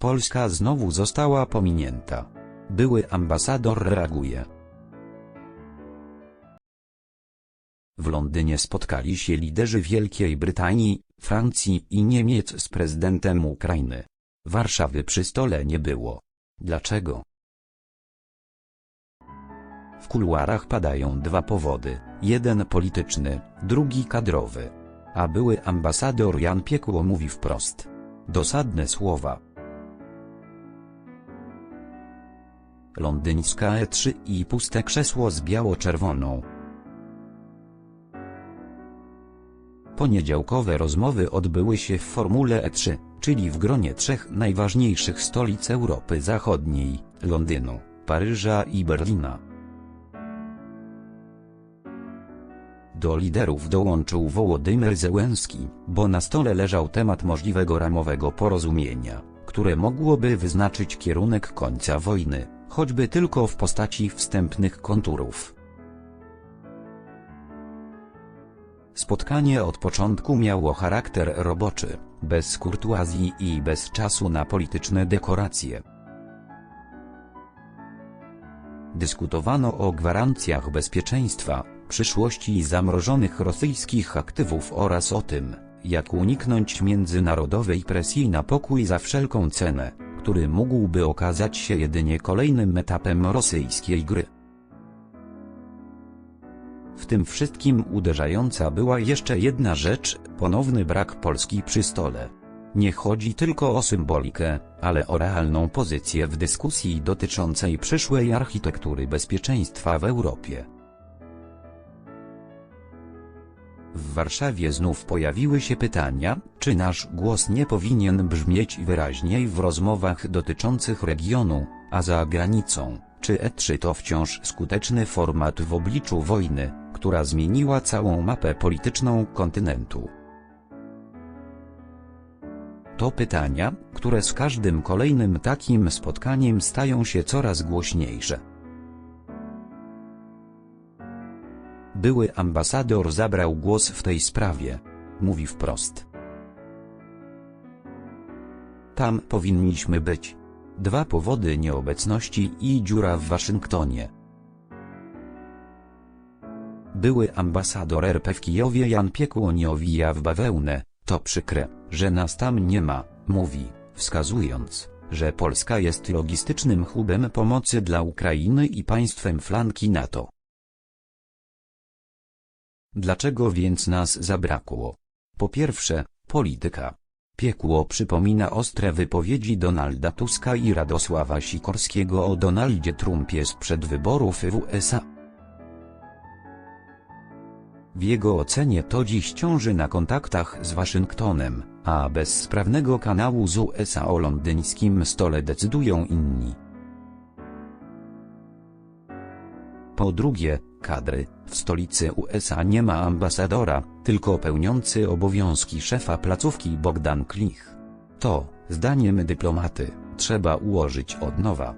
Polska znowu została pominięta. Były ambasador reaguje. W Londynie spotkali się liderzy Wielkiej Brytanii, Francji i Niemiec z prezydentem Ukrainy. Warszawy przy stole nie było. Dlaczego? W kuluarach padają dwa powody, jeden polityczny, drugi kadrowy. A były ambasador Jan Piekło mówi wprost. Dosadne słowa. Londyńska E3 i puste krzesło z biało-czerwoną. Poniedziałkowe rozmowy odbyły się w Formule E3, czyli w gronie trzech najważniejszych stolic Europy Zachodniej, Londynu, Paryża i Berlina. Do liderów dołączył Wołodymyr Zełenski, bo na stole leżał temat możliwego ramowego porozumienia, które mogłoby wyznaczyć kierunek końca wojny, choćby tylko w postaci wstępnych konturów. Spotkanie od początku miało charakter roboczy, bez kurtuazji i bez czasu na polityczne dekoracje. Dyskutowano o gwarancjach bezpieczeństwa, przyszłości zamrożonych rosyjskich aktywów oraz o tym, jak uniknąć międzynarodowej presji na pokój za wszelką cenę, który mógłby okazać się jedynie kolejnym etapem rosyjskiej gry. W tym wszystkim uderzająca była jeszcze jedna rzecz, ponowny brak Polski przy stole. Nie chodzi tylko o symbolikę, ale o realną pozycję w dyskusji dotyczącej przyszłej architektury bezpieczeństwa w Europie. W Warszawie znów pojawiły się pytania, czy nasz głos nie powinien brzmieć wyraźniej w rozmowach dotyczących regionu, a za granicą, czy E3 to wciąż skuteczny format w obliczu wojny, która zmieniła całą mapę polityczną kontynentu. To pytania, które z każdym kolejnym takim spotkaniem stają się coraz głośniejsze. Były ambasador zabrał głos w tej sprawie. Mówi wprost. Tam powinniśmy być. Dwa powody nieobecności i dziura w Waszyngtonie. Były ambasador RP w Kijowie Jan Piekło nie owija w bawełnę, to przykre, że nas tam nie ma, mówi, wskazując, że Polska jest logistycznym hubem pomocy dla Ukrainy i państwem flanki NATO. Dlaczego więc nas zabrakło? Po pierwsze, polityka. Piekło przypomina ostre wypowiedzi Donalda Tuska i Radosława Sikorskiego o Donaldzie Trumpie sprzed wyborów w USA. W jego ocenie to dziś ciąży na kontaktach z Waszyngtonem, a bez sprawnego kanału z USA o londyńskim stole decydują inni. Po drugie, kadry, w stolicy USA nie ma ambasadora, tylko pełniący obowiązki szefa placówki Bogdan Klich. To, zdaniem dyplomaty, trzeba ułożyć od nowa.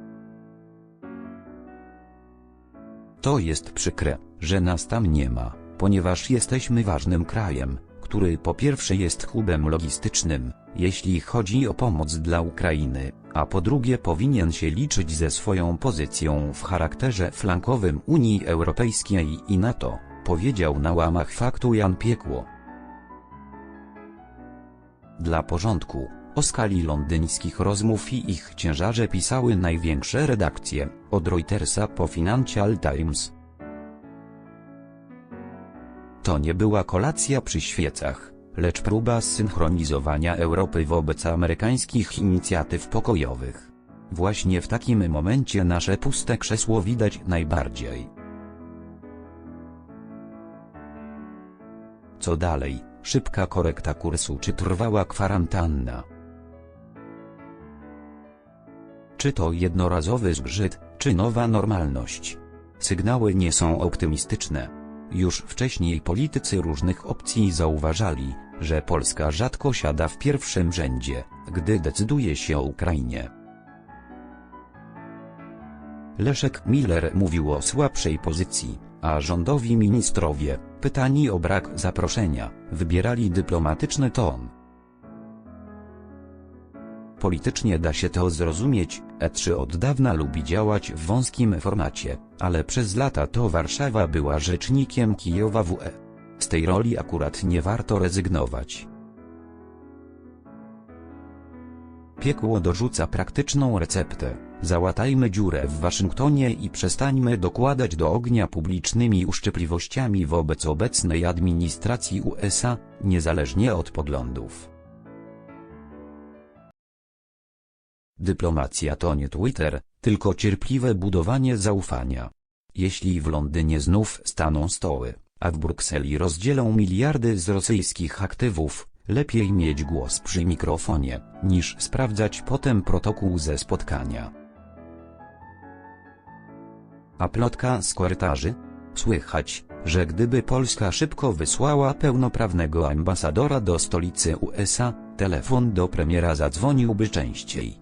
To jest przykre, że nas tam nie ma, ponieważ jesteśmy ważnym krajem, który po pierwsze jest hubem logistycznym, jeśli chodzi o pomoc dla Ukrainy, a po drugie powinien się liczyć ze swoją pozycją w charakterze flankowym Unii Europejskiej i NATO, powiedział na łamach faktu Jan Piekło. Dla porządku, o skali londyńskich rozmów i ich ciężarze pisały największe redakcje, od Reutersa po Financial Times. To nie była kolacja przy świecach, lecz próba zsynchronizowania Europy wobec amerykańskich inicjatyw pokojowych. Właśnie w takim momencie nasze puste krzesło widać najbardziej. Co dalej, szybka korekta kursu czy trwała kwarantanna? Czy to jednorazowy zgrzyt, czy nowa normalność? Sygnały nie są optymistyczne. Już wcześniej politycy różnych opcji zauważali, że Polska rzadko siada w pierwszym rzędzie, gdy decyduje się o Ukrainie. Leszek Miller mówił o słabszej pozycji, a rządowi ministrowie, pytani o brak zaproszenia, wybierali dyplomatyczny ton. Politycznie da się to zrozumieć, E3 od dawna lubi działać w wąskim formacie, ale przez lata to Warszawa była rzecznikiem Kijowa WE. Z tej roli akurat nie warto rezygnować. Piekło dorzuca praktyczną receptę. Załatajmy dziurę w Waszyngtonie i przestańmy dokładać do ognia publicznymi uszczypliwościami wobec obecnej administracji USA, niezależnie od poglądów. Dyplomacja to nie Twitter, tylko cierpliwe budowanie zaufania. Jeśli w Londynie znów staną stoły, a w Brukseli rozdzielą miliardy z rosyjskich aktywów, lepiej mieć głos przy mikrofonie, niż sprawdzać potem protokół ze spotkania. A plotka z korytarzy? Słychać, że gdyby Polska szybko wysłała pełnoprawnego ambasadora do stolicy USA, telefon do premiera zadzwoniłby częściej.